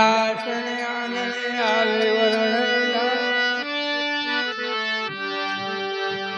दासन आंगने आले वरण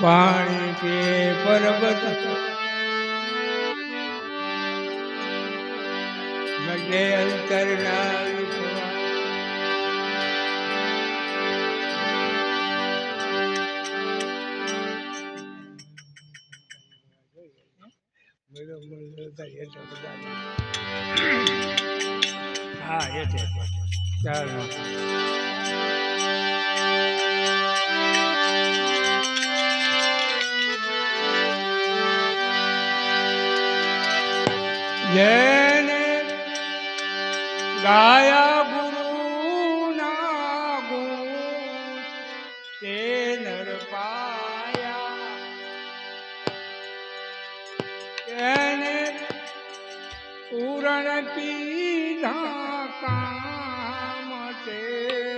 पाणी पिए पर्वत मज़े अंतर मेरा मन करता है હા, એ છે. ચાલો. જેને ગાયા ગુરુ ના ગુણ, તે નર પાયા. તેને પૂરણ પીધા કામ તે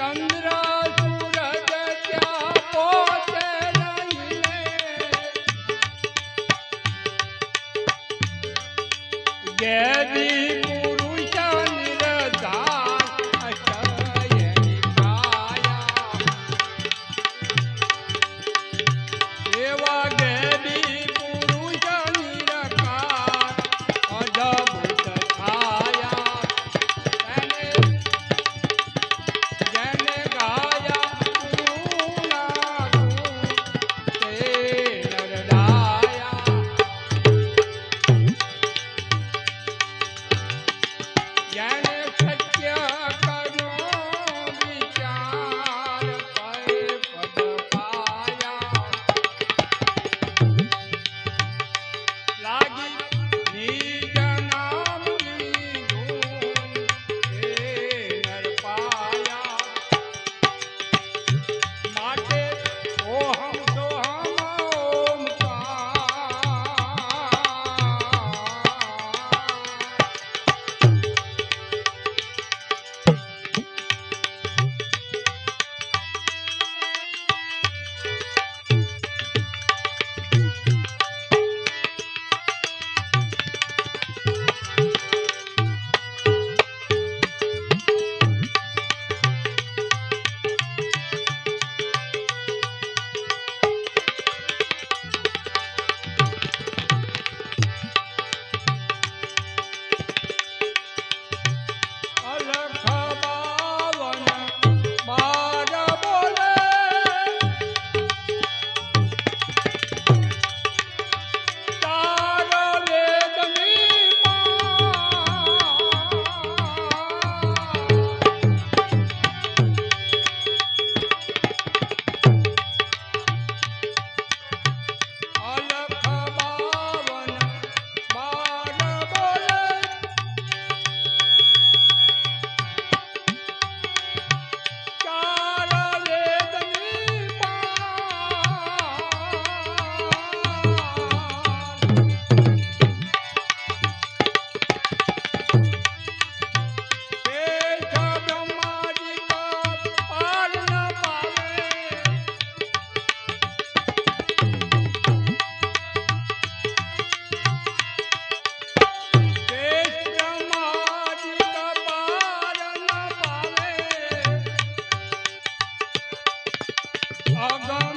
चंद्र आगा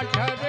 ठाठर